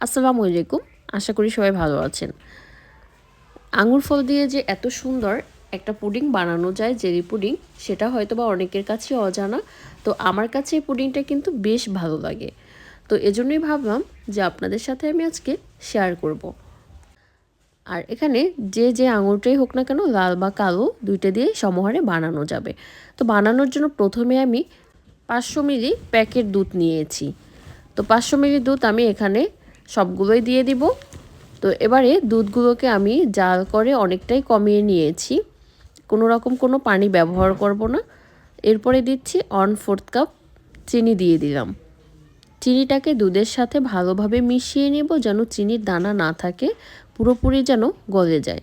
আসসালামু আলাইকুম। আশা করি সবাই ভালো আছেন। আঙুর ফল দিয়ে যে এত সুন্দর একটা পুডিং বানানো যায়, জেরি পুডিং, সেটা হয়তো বা অনেকের কাছে অজানা। তো আমার কাছে এই পুডিংটা কিন্তু বেশ ভালো লাগে। তো এজন্যই ভাবলাম যে আপনাদের সাথে আমি আজকে শেয়ার করব। আর এখানে যে যে আঙুরটাই হোক না কেন, লাল বা কালো, দুইটা দিয়ে সমহারে বানানো যাবে। তো বানানোর জন্য প্রথমে আমি পাঁচশো মিলি প্যাকেট দুধ নিয়েছি। তো পাঁচশো মিলি দুধ আমি এখানে সবগুলোই দিয়ে দিব। তো এবারে দুধগুলোকে আমি জাল করে অনেকটাই কমিয়ে নিয়েছি। কোনো রকম কোনো পানি ব্যবহার করব না। এরপরে দিচ্ছি অন ফোর্থ কাপ চিনি দিয়ে দিলাম। চিনিটাকে দুধের সাথে ভালোভাবে মিশিয়ে নেব যেন চিনির দানা না থাকে, পুরোপুরি যেন গলে যায়।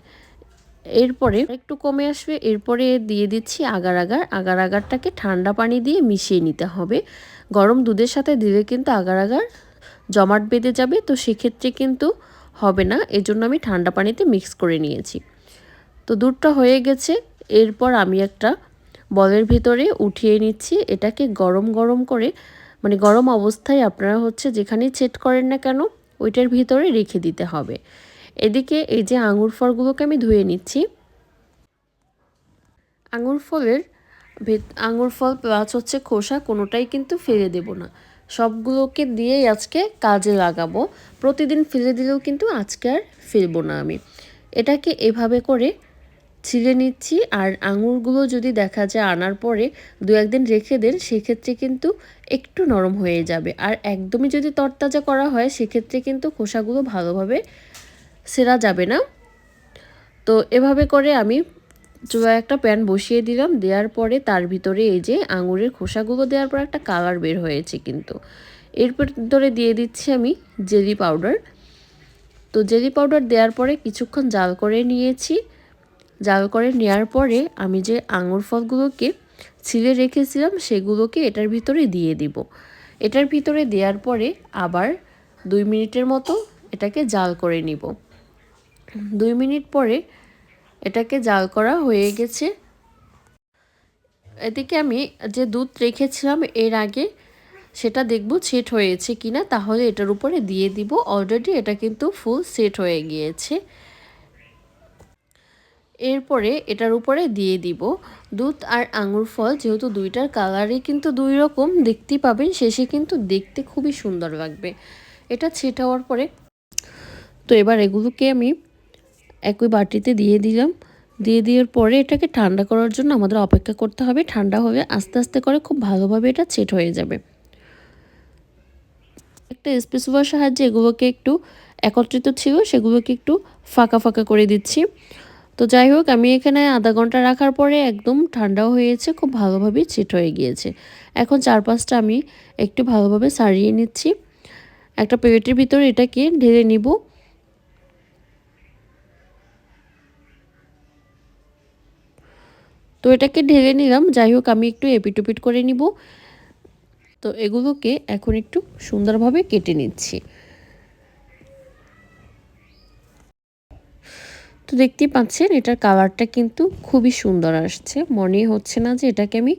এরপরে একটু কমে আসবে। এরপরে দিয়ে দিচ্ছি আগার আগার। আগার আগারটাকে ঠান্ডা পানি দিয়ে মিশিয়ে নিতে হবে। গরম দুধের সাথে দিলে কিন্তু আগার আগার জমাট বেঁধে যাবে, তো সেক্ষেত্রে কিন্তু হবে না। এজন্য আমি ঠান্ডা পানিতে মিক্স করে নিয়েছি। তো দুধটা হয়ে গেছে। এরপর আমি একটা বলের ভিতরে উঠিয়ে নিচ্ছি। এটাকে গরম গরম করে মানে গরম অবস্থায় আপনারা হচ্ছে যেখানেই ছেট করেন না কেন, ওইটার ভিতরে রেখে দিতে হবে। এদিকে এই যে আঙুর ফলগুলোকে আমি ধুয়ে নিচ্ছি। আঙুর ফলের আঙুর ফল প্লাস হচ্ছে খোসা, কোনোটাই কিন্তু ফেলে দেব না। সবগুলোকে দিয়েই আজকে কাজে লাগাবো। প্রতিদিন ফেলে দিলেও কিন্তু আজকে আর ফেলব না আমি। এটাকে এভাবে করে ছিলে নিচ্ছি আর আঙুরগুলো যদি দেখা যায় আনার পরে দু একদিন রেখে দেন, সেক্ষেত্রে কিন্তু একটু নরম হয়ে যাবে। আর একদমই যদি তরতাজা করা হয়, সেক্ষেত্রে কিন্তু খোসাগুলো ভালোভাবে সেরা যাবে না। তো এভাবে করে আমি চুলায় একটা প্যান বসিয়ে দিলাম, দেওয়ার পরে তার ভিতরে এই যে আঙুরের খোসাগুলো দেওয়ার পর একটা কালার বের হয়েছে কিন্তু। এর ভিতরে দিয়ে দিচ্ছি আমি জেলি পাউডার। তো জেলি পাউডার দেওয়ার পরে কিছুক্ষণ জাল করে নিয়েছি। জাল করে নেওয়ার পরে আমি যে আঙুর ফলগুলোকে ছিলে রেখেছিলাম, সেগুলোকে এটার ভিতরে দিয়ে দিব। এটার ভিতরে দেওয়ার পরে আবার দুই মিনিটের মতো এটাকে জাল করে নিব। দুই মিনিট পরে এটাকে জাল করা হয়ে গেছে। এদিকে আমি যে দুধ রেখেছিলাম এর আগে, সেটা দেখব সেট হয়েছে কি না তাহলে এটার উপরে দিয়ে দিব। অলরেডি এটা কিন্তু ফুল সেট হয়ে গিয়েছে। এরপরে এটার উপরে দিয়ে দিব। দুধ আর আঙুর ফল, যেহেতু দুইটার কালারই কিন্তু দুই রকম, দেখতেই পাবেন, শেষে কিন্তু দেখতে খুবই সুন্দর লাগবে। এটা ছেট হওয়ার পরে, তো এবার এগুলোকে আমি একই বাটিতে দিয়ে দিলাম। দিয়ে দেওয়ার পরে এটাকে ঠান্ডা করার জন্য আমাদের অপেক্ষা করতে হবে। ঠান্ডা হবে আস্তে আস্তে করে খুব ভালোভাবে এটা সেট হয়ে যাবে। একটা স্পেসুয়ার সাহায্যে এগুলোকে একটু একত্রিত ছিল, সেগুলোকে একটু ফাঁকা ফাঁকা করে দিচ্ছি। তো যাই হোক, আমি এখানে আধা ঘণ্টা রাখার পরে একদম ঠান্ডাও হয়েছে, খুব ভালোভাবে সেট হয়ে গিয়েছে। এখন চারপাশটা আমি একটু ভালোভাবে সারিয়ে নিচ্ছি। একটা প্লেটের ভিতরে এটাকে ঢেলে নিব। তো এটাকে ঢেলে নিলাম, যাই হোক আমি একটু এপিটুপিট করে নিব। তো এগুলোকে এখন একটু সুন্দরভাবে কেটে নিচ্ছি। তো দেখতেই পাচ্ছেন, এটার কালারটা কিন্তু খুবই সুন্দর আসছে। মনে হচ্ছে না যে এটাকে আমি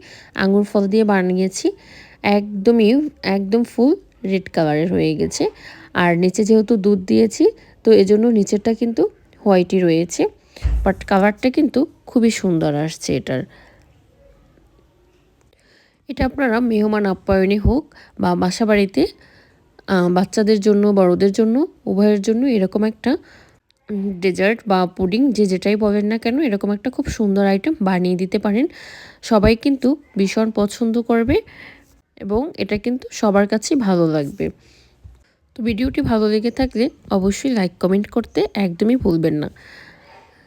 আঙুর ফল দিয়ে বানিয়েছি। একদমই, একদম ফুল রেড কালারের হয়ে গেছে। আর নিচে যেহেতু দুধ দিয়েছি, তো এজন্য নিচেরটা কিন্তু হোয়াইটই রয়েছে। বাট কালারটা কিন্তু খুবই সুন্দর আসছে এটার। এটা আপনারা মেহমান আপ্যায়নে হোক বা বাসা বাড়িতে বাচ্চাদের জন্য, বড়দের জন্য, উভয়ের জন্য এরকম একটা ডেজার্ট বা পুডিং যে যেটাই বলেন না কেন, এরকম একটা খুব সুন্দর আইটেম বানিয়ে দিতে পারেন। সবাই কিন্তু ভীষণ পছন্দ করবে এবং এটা কিন্তু সবার কাছেই ভালো লাগবে। তো ভিডিওটি ভালো লেগে থাকলে অবশ্যই লাইক কমেন্ট করতে একদমই ভুলবেন না।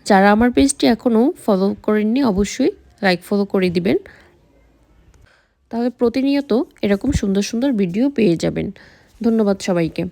যারা আমার পেজটি এখনও ফলো করেননি, অবশ্যই লাইক ফলো করে দিবেন। তাহলে প্রতিনিয়ত এরকম সুন্দর সুন্দর ভিডিও পেয়ে যাবেন। ধন্যবাদ সবাইকে।